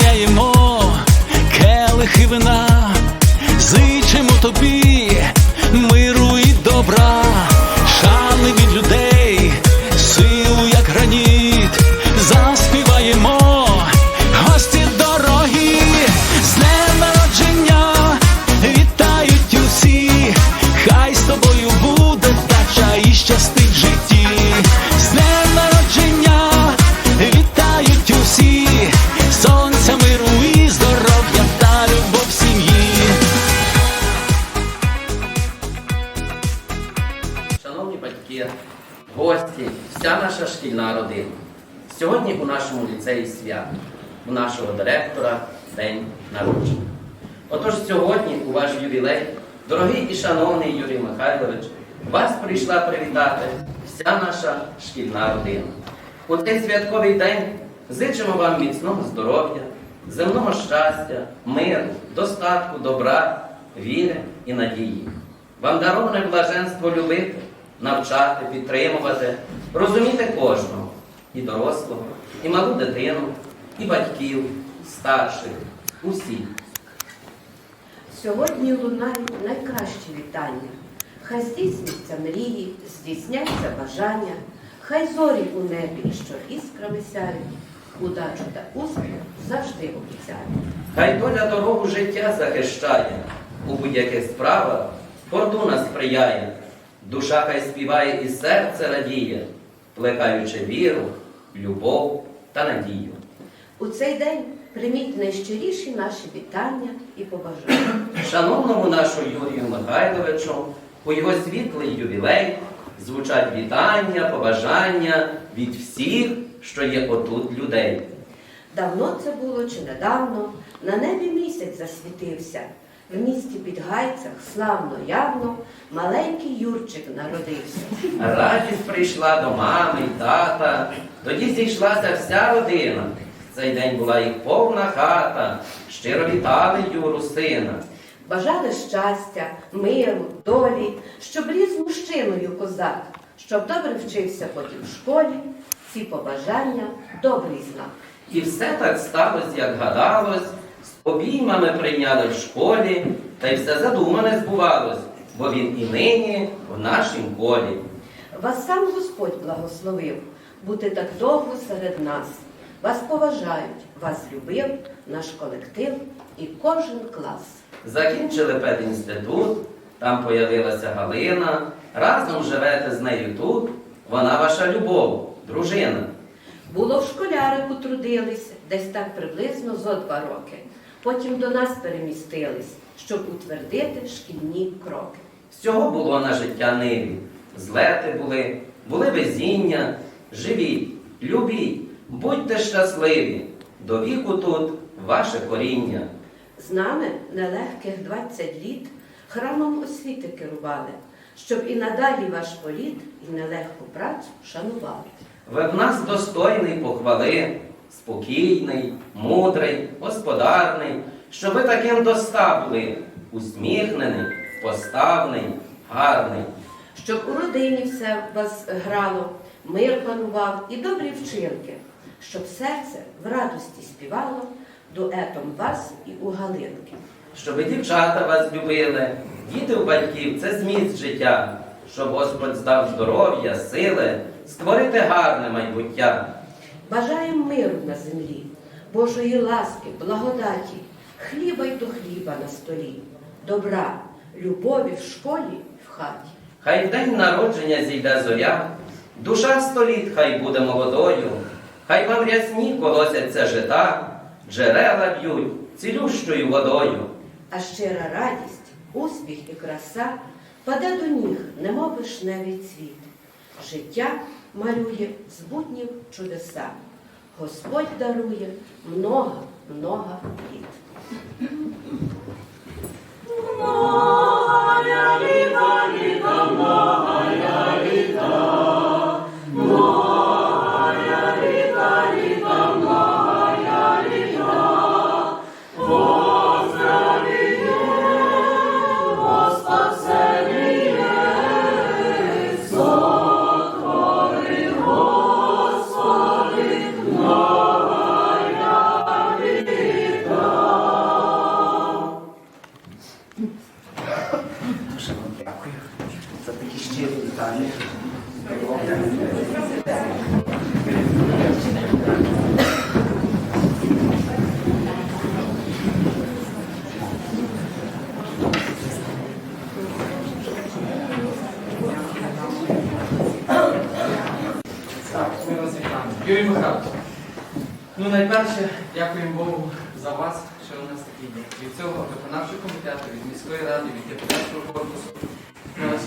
наповняємо келихи вина, зичимо тобі батьки, гості, вся наша шкільна родина. Сьогодні у нашому ліцеї свято, у нашого директора День народження. Отож сьогодні у ваш ювілей, дорогий і шановний Юрій Михайлович, вас прийшла привітати вся наша шкільна родина. У цей святковий день зичимо вам міцного здоров'я, земного щастя, миру, достатку, добра, віри і надії. Вам дароване блаженство любити, навчати, підтримувати, розуміти кожного, і дорослого, і малу дитину, і батьків, старших, усіх. Сьогодні лунають найкращі вітання. Хай здійсняться мрії, здійсняться бажання, хай зорі у небі, що іскрами сяють, удачу та успіх завжди обіцяють. Хай доля дорогу життя захищає, у будь-яких справах фортуна сприяє, душа хай співає і серце радіє, плекаючи віру, любов та надію. У цей день прийміть найщиріші наші вітання і побажання. Шановному нашому Юрію Михайловичу, у його світлий ювілей звучать вітання, побажання від всіх, що є отут людей. Давно це було чи недавно, на небі місяць засвітився. В місті під гайцях славно явно маленький Юрчик народився. Радість прийшла до мами й тата, тоді зійшлася вся родина. Цей день була їх повна хата, щиро вітали Юру сина. Бажали щастя, миру, долі, щоб ріс мужчиною козак, щоб добре вчився потім в школі, ці побажання добрий знак. І все так сталося, як гадалось, обіймами прийняли в школі, та й все задумане збувалось, бо він і нині в нашім колі. Вас сам Господь благословив бути так довго серед нас. Вас поважають, вас любив наш колектив і кожен клас. Закінчили педінститут, там появилася Галина, разом живете з нею тут, вона ваша любов, дружина. Було в школярику трудились, десь так приблизно зо два роки. Потім до нас перемістились, щоб утвердити шкільні кроки. Всього було на життя ниві. Злети були, були везіння, живіть, любіть, будьте щасливі. До віку тут ваше коріння. З нами нелегких 20 літ храмом освіти керували, щоб і надалі ваш політ і нелегку працю шанували. Ви в нас достойний похвали, спокійний, мудрий, господарний, що ви таким доста були, усміхнений, поставний, гарний. Щоб у родині все вас грало, мир панував і добрі вчинки, щоб серце в радості співало дуетом вас і у Галинки. Щоб дівчата вас любили, діти у батьків це зміст життя, щоб Господь здав здоров'я, сили, створити гарне майбуття. Бажаємо миру на землі, Божої ласки, благодаті, хліба й до хліба на столі, добра, любові в школі, в хаті. Хай в день народження зійде зоря, душа століт хай буде молодою, хай вам рясні колосяться жита, джерела б'ють цілющою водою. А щира радість, успіх і краса паде до ніг, немов вишневий цвіт. Життя малює з буднів чудеса. Господь дарує много, много літ.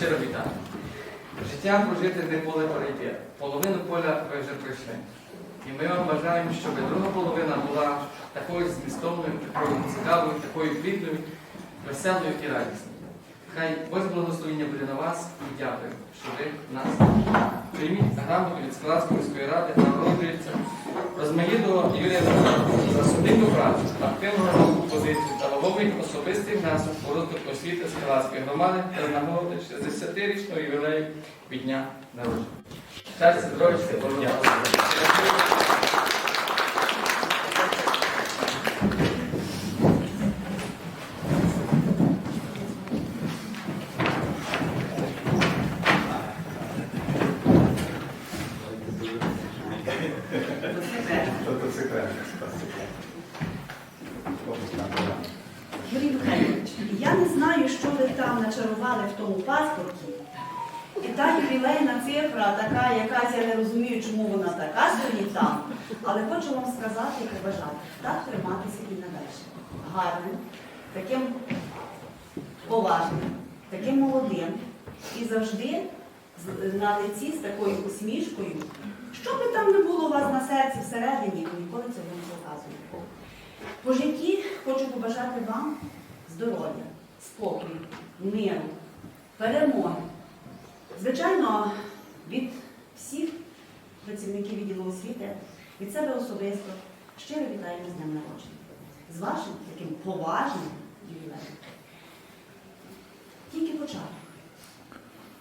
Щиро вітаємо. Життя прожити не поле перейти. Половину поля ви вже пройшли. І ми вам бажаємо, щоб друга половина була такою змістовною, такою цікавою, такою плідною, веселою і радісною. Хай Боже благословення буде на вас і дякую, що ви нас прийміть грамоту від Скалацької ради, нагороджується Розмаїдова Юрія за судинну працю, активну роботу позицію та головний особистий внесок у розвиток освіти Скалацької громади та з нагоди 60-річного ювілею від дня народження. Щастя, здоров'я, благословення. Тобто секрет. Юрій Михайлович, я не знаю, що ви там начарували в тому паспорті. І та ювілейна цифра, така якась, я не розумію, чому вона така стоїть там. Але хочу вам сказати і побажати, так триматися і надалі. Гарним, таким поважним, молодим і завжди на лиці з такою усмішкою. Що би там не було у вас на серці всередині, ви ніколи цього не показуєте. По житті хочу побажати вам здоров'я, спокою, миру, перемоги. Звичайно, від всіх працівників відділу освіти, від себе особисто щиро вітаємо з днем народження. З вашим таким поважним ювілеєм. Тільки початок.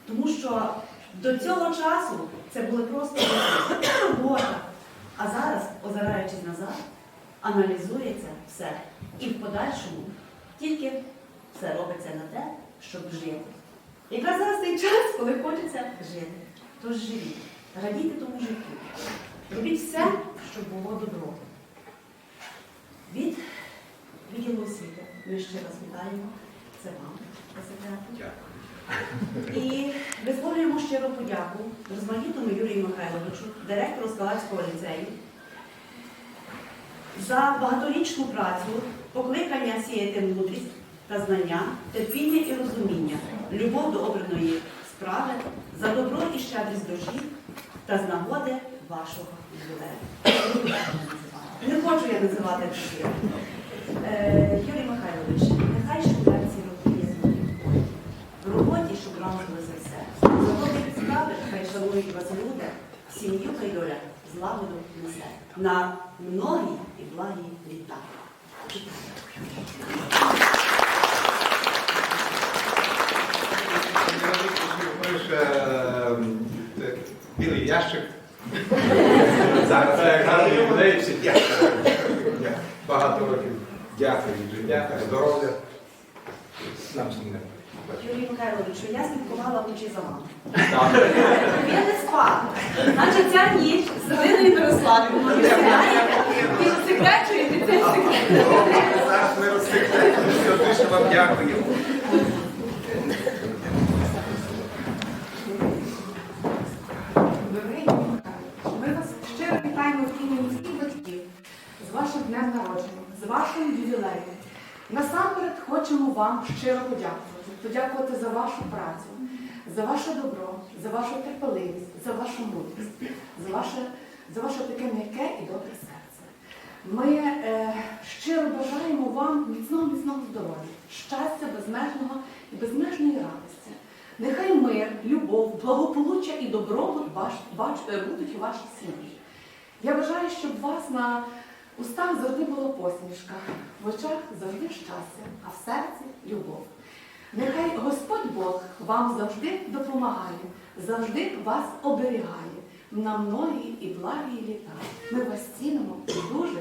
Тому що до цього часу це були просто робота. А зараз, озираючись назад, аналізується все. І в подальшому тільки все робиться на те, щоб жити. Якраз зараз той час, коли хочеться жити. Тож живіть, радійте тому життю. Робіть все, щоб було добро. Від відділу освіти ми ще раз вітаємо. Це вам секрету. І висловлюємо щиру подяку розмаїтому Юрію Михайловичу, директору Скалацького ліцею, за багаторічну працю, покликання сіяти мудрість та знання, терпіння і розуміння, любов до обраної справи, за добро і щедрість душі та з нагоди вашого ювілею. Не хочу я називати. Е, Юрій Михайлович, нехай в за все. За добрі справи, хай шанують вас люди, сім'ю хай доля злагоду несе на многі і благі літа. Білий ящик. Зараз гарний дякую. Багато років. Дякую, життя, здоров'я. Нам всім не. Михайлович, я слідкувала вночі за вами. Так. Ви не спали. Значить, ця ніч з Іриною сідаєте і розсекречуєте цей секрет. Зараз ми розсекретимо. Все, дуже вам дякую. Дорогий ми вас щиро вітаємо в імені всіх батьків з вашим днем народження, з вашим ювілеєм. Насамперед хочемо вам щиро подякувати. Подякувати за вашу працю, за ваше добро, за вашу терпеливість, за вашу мудрість, за ваше, за ваше таке м'яке і добре серце. Ми е, щиро бажаємо вам міцного міцного здоров'я, щастя безмежного і безмежної радості. Нехай мир, любов, благополуччя і добробут е, будуть у вашій сім'ї. Я бажаю, щоб вас на устах завжди була посмішка, в очах завжди щастя, а в серці любов. Нехай Господь Бог вам завжди допомагає, завжди вас оберігає на многі і благі літа. Ми вас цінимо дуже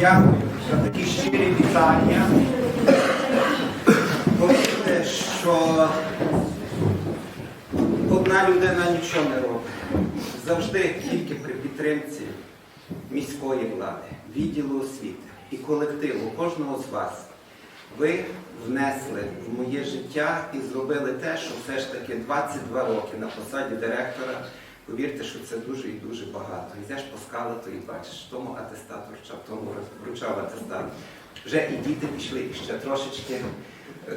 дякую за такі щирі вітання. Повірте, що одна людина нічого не робить. Завжди тільки при підтримці міської влади, відділу освіти і колективу, кожного з вас. Ви внесли в моє життя і зробили те, що все ж таки 22 роки на посаді директора. Повірте, що це дуже і дуже багато. Йдеш по скалату і бачиш, тому атестат вручав, тому вручав атестат. Вже і діти пішли і ще трошечки, е,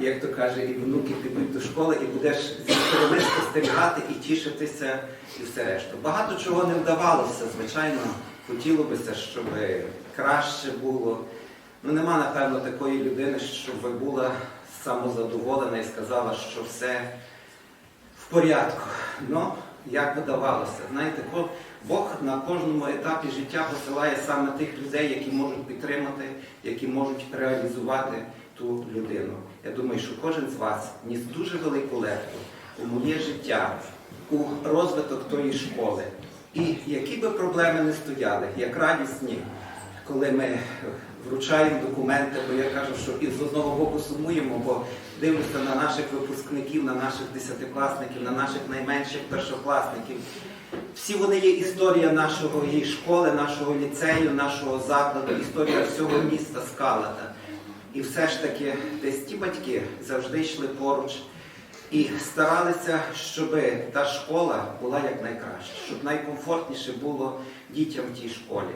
як то каже, і внуки підуть до школи, і будеш зі сторони спостерігати і тішитися, і все решта. Багато чого не вдавалося, звичайно, хотілося б, щоб краще було. Ну, нема, напевно, такої людини, щоб була самозадоволена і сказала, що все в порядку. Ну, як видавалося. Знаєте, Бог на кожному етапі життя посилає саме тих людей, які можуть підтримати, які можуть реалізувати ту людину. Я думаю, що кожен з вас вніс дуже велику лепту у моє життя, у розвиток тої школи. І які би проблеми не стояли, як радісні, коли ми вручаємо документи, бо я кажу, що і з одного боку сумуємо, бо дивлюся на наших випускників, на наших десятикласників, на наших найменших першокласників. Всі вони є історія нашого її школи, нашого ліцею, нашого закладу, історія всього міста Скалата. І все ж таки десь ті батьки завжди йшли поруч і старалися, щоб та школа була якнайкраща, щоб найкомфортніше було дітям в тій школі,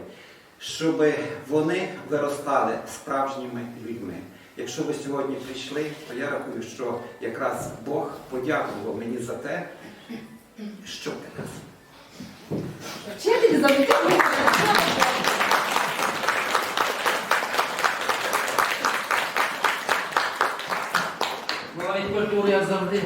щоб вони виростали справжніми людьми. Якщо ви сьогодні прийшли, то я рахую, що якраз Бог подякував мені за те, що ти нас. Вчителі завжди Бувають культури, я завжди.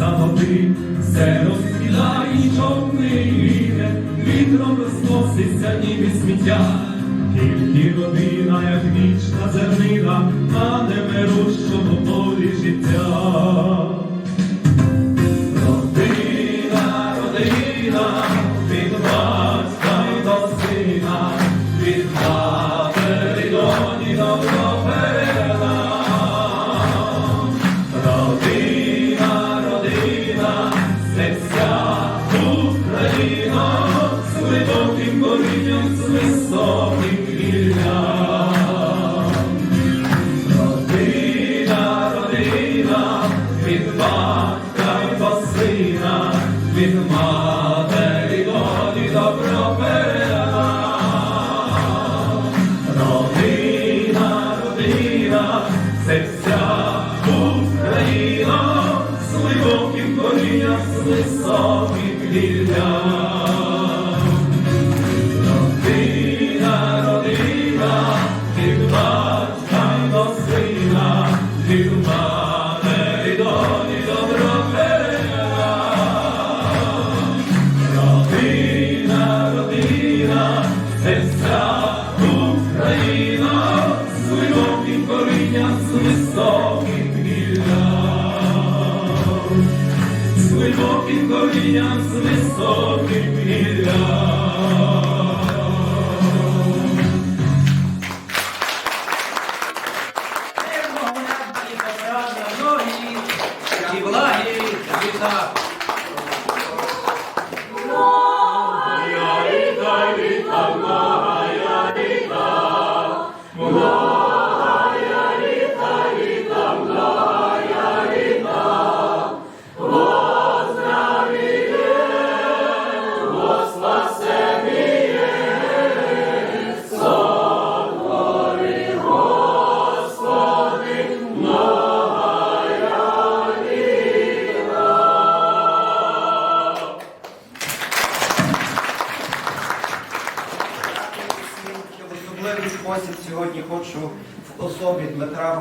Самоти, все розкидає і човни вітер, вітром розноситься ніби сміття. Тільки родина, як вічна зернина, на немирущому полі життя.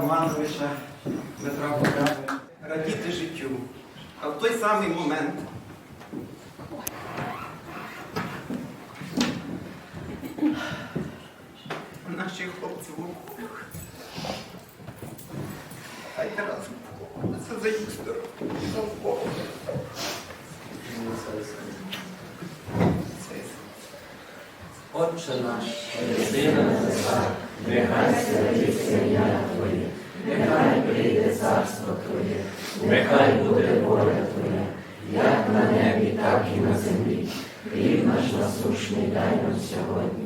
Романовича, Дмитра Богдановича радіти життю. А в той самий момент наші хлопці в окопах. Хай разом це за їх сторону. за окопом. Це Отче наш, єси на небесах, нехай святиться ім'я Твоє, нехай прийде царство Твоє, нехай буде воля Твоя, як на небі, так і на землі. Хліб наш насушний дай нам сьогодні,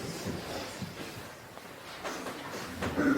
哎。